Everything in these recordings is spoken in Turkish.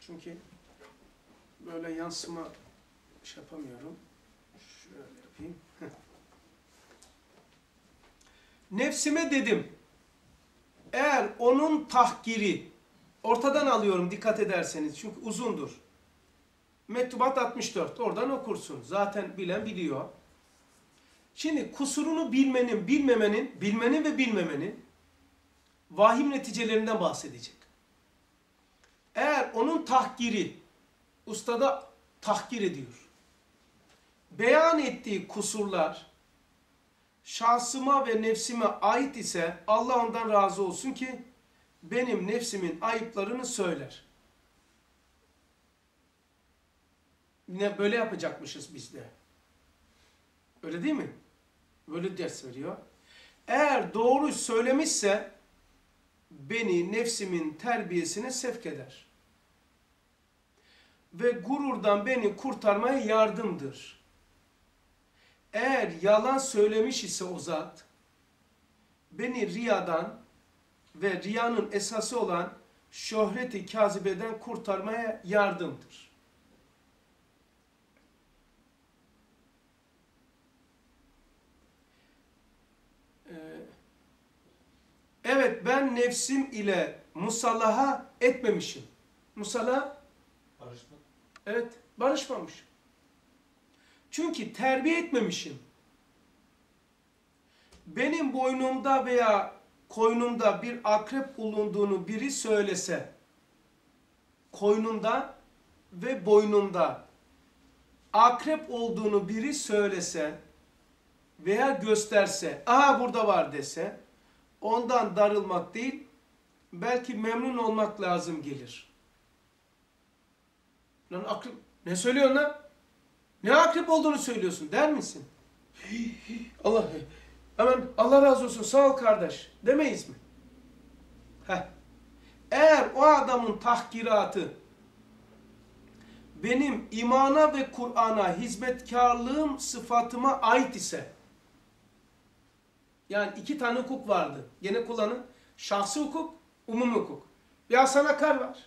Çünkü böyle yansıma şey yapamıyorum. Şöyle yapayım. Nefsime dedim. Eğer onun tahkiri ortadan alıyorum dikkat ederseniz çünkü uzundur. Mektubat 64 oradan okursun. Zaten bilen biliyor. Şimdi kusurunu bilmenin, bilmemenin, bilmenin ve bilmemenin vahim neticelerinden bahsedecek. Eğer onun tahkiri, ustada tahkir ediyor. Beyan ettiği kusurlar şahsıma ve nefsime ait ise Allah ondan razı olsun ki benim nefsimin ayıplarını söyler. Yine böyle yapacakmışız biz de. Öyle değil mi? Böyle ders veriyor. Eğer doğru söylemişse beni nefsimin terbiyesine sevk eder. Ve gururdan beni kurtarmaya yardımdır. Eğer yalan söylemiş ise o zat, beni riyadan ve riyanın esası olan şöhreti kazibeden kurtarmaya yardımdır. Evet ben nefsim ile musallaha etmemişim. Musallaha Barışma. Evet, barışmamış. Çünkü terbiye etmemişim. Benim boynumda veya koynumda bir akrep bulunduğunu biri söylese, koynumda ve boynumda akrep olduğunu biri söylese veya gösterse, aha burada var dese, ondan darılmak değil, belki memnun olmak lazım gelir. Lan akrep, ne söylüyorsun lan? Ne akrep olduğunu söylüyorsun der misin? Allah, hemen Allah razı olsun sağ ol kardeş demeyiz mi? Heh. Eğer o adamın tahkiratı benim imana ve Kur'an'a hizmetkarlığım sıfatıma ait ise yani iki tane hukuk vardı. Gene kullanın. Şahsi hukuk, umumi hukuk. Bir Hasan Akar var.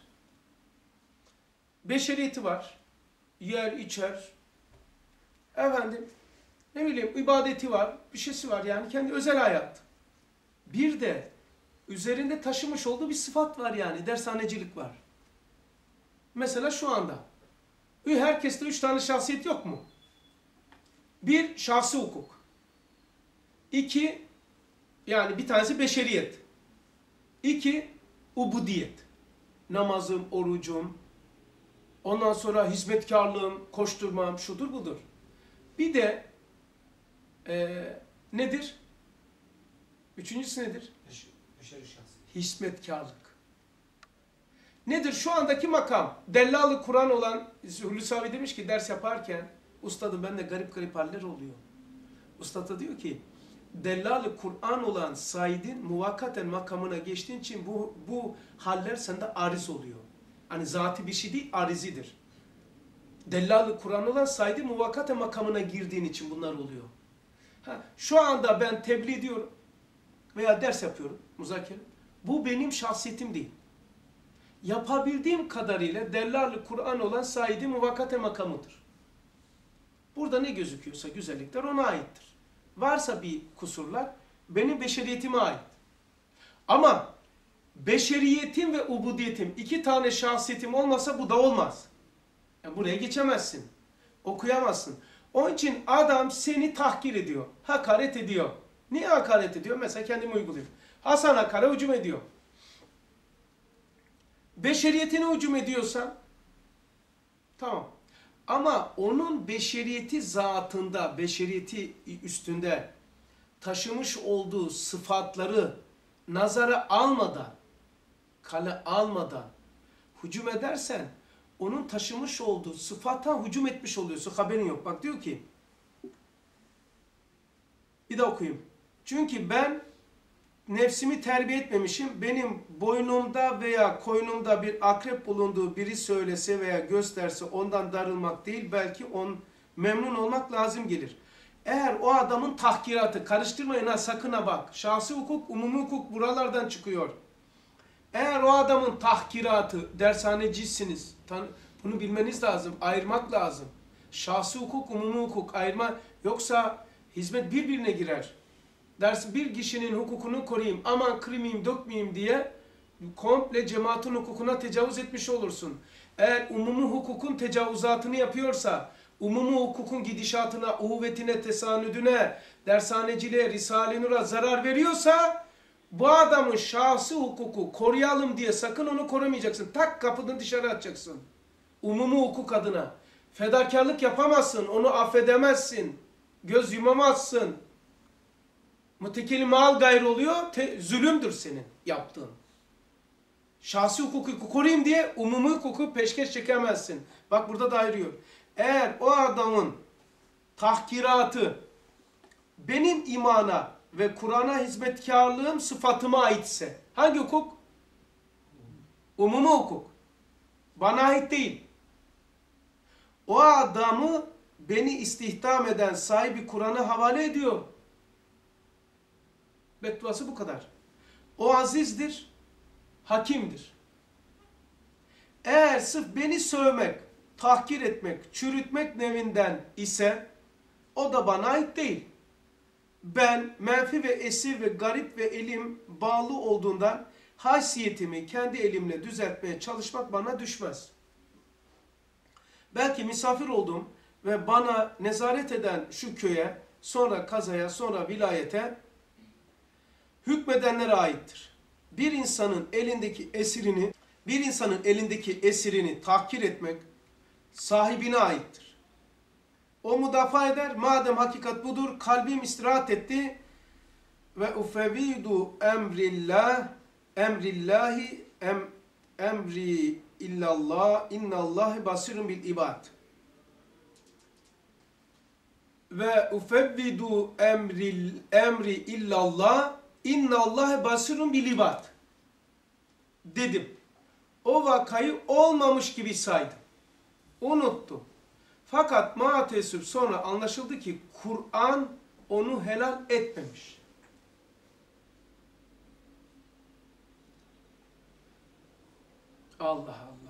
Beşeriyeti var. Yer, içer. Efendim, ne bileyim ibadeti var, bir şeysi var yani kendi özel hayat. Bir de üzerinde taşımış olduğu bir sıfat var yani, dershanecilik var. Mesela şu anda. Herkeste üç tane şahsiyet yok mu? Bir, şahsi hukuk. İki, yani bir tanesi beşeriyet. İki, ubudiyet. Namazım, orucum, ondan sonra hizmetkarlığım, koşturmam, şudur budur. Bir de e, nedir? Üçüncüsü nedir? Beş, beşeri şahs. Hizmetkarlık. Nedir? Şu andaki makam. Dellalı Kur'an olan Hulusi abi demiş ki ders yaparken ustadım bende garip garip haller oluyor. Usta da diyor ki Dellalı Kur'an olan Said'in muvakkaten makamına geçtiğin için bu, bu haller sende ariz oluyor. Hani zati bir şey değil, arizidir. Dellalı Kur'an olan Said'in muvakkaten makamına girdiğin için bunlar oluyor. Ha, şu anda ben tebliğ ediyorum veya ders yapıyorum, muzakere. Bu benim şahsiyetim değil. Yapabildiğim kadarıyla dellarlı Kur'an olan Said'in muvakkate makamıdır. Burada ne gözüküyorsa güzellikler ona aittir. Varsa bir kusurlar benim beşeriyetime ait. Ama beşeriyetim ve ubudiyetim iki tane şahsiyetim olmasa bu da olmaz. Yani buraya geçemezsin. Okuyamazsın. Onun için adam seni tahkir ediyor. Hakaret ediyor. Niye hakaret ediyor? Mesela kendimi uyguluyorum. Hasan Akar'a hücum ediyor. Beşeriyetine hücum ediyorsan tamam. Ama onun beşeriyeti zatında, beşeriyeti üstünde taşımış olduğu sıfatları nazara almadan, kale almadan hücum edersen onun taşımış olduğu sıfata hücum etmiş oluyorsun. Haberin yok. Bak diyor ki bir de okuyayım. Çünkü ben nefsimi terbiye etmemişim. Benim boynumda veya koynumda bir akrep bulunduğu biri söylese veya gösterse ondan darılmak değil belki on memnun olmak lazım gelir. Eğer o adamın tahkiratı, karıştırmayın ha sakın ha bak. Şahsi hukuk, umumi hukuk buralardan çıkıyor. Eğer o adamın tahkiratı, dershanecisiniz, bunu bilmeniz lazım, ayırmak lazım. Şahsi hukuk, umumi hukuk ayırma, yoksa hizmet birbirine girer. Dersi bir kişinin hukukunu koruyayım, aman kırmayayım, dökmeyeyim diye komple cemaatin hukukuna tecavüz etmiş olursun. Eğer umumi hukukun tecavüzatını yapıyorsa, umumi hukukun gidişatına, uhuvvetine, tesanüdüne, dershaneciliğe, Risale-i Nur'a zarar veriyorsa, bu adamın şahsi hukuku koruyalım diye sakın onu korumayacaksın. Tak kapıdan dışarı atacaksın. Umumi hukuk adına. Fedakarlık yapamazsın, onu affedemezsin. Göz yumamazsın. Mutekeli mal gayrı oluyor, te- zulümdür senin yaptığın. Şahsi hukuku koruyayım diye umumi hukuku peşkeş çekemezsin. Bak burada da ayırıyor. Eğer o adamın tahkiratı benim imana ve Kur'an'a hizmetkarlığım sıfatıma aitse hangi hukuk? Umumi hukuk. Bana ait değil. O adamı beni istihdam eden sahibi Kur'an'a havale ediyor. Bedduası bu kadar. O azizdir, hakimdir. Eğer sırf beni sövmek, tahkir etmek, çürütmek nevinden ise o da bana ait değil. Ben menfi ve esir ve garip ve elim bağlı olduğundan haysiyetimi kendi elimle düzeltmeye çalışmak bana düşmez. Belki misafir oldum ve bana nezaret eden şu köye, sonra kazaya, sonra vilayete hükmedenlere aittir. Bir insanın elindeki esirini, bir insanın elindeki esirini tahkir etmek sahibine aittir. O müdafaa eder. Madem hakikat budur, kalbim istirahat etti ve ufevidu emrillah emrillahi em, emri illallah innallahi basirun bil ibad ve ufevvidu emri emri illallah innallahi basirun bil ibad dedim. O vakayı olmamış gibi saydım. Unuttum. Fakat maatesip sonra anlaşıldı ki Kur'an onu helal etmemiş. Allah Allah.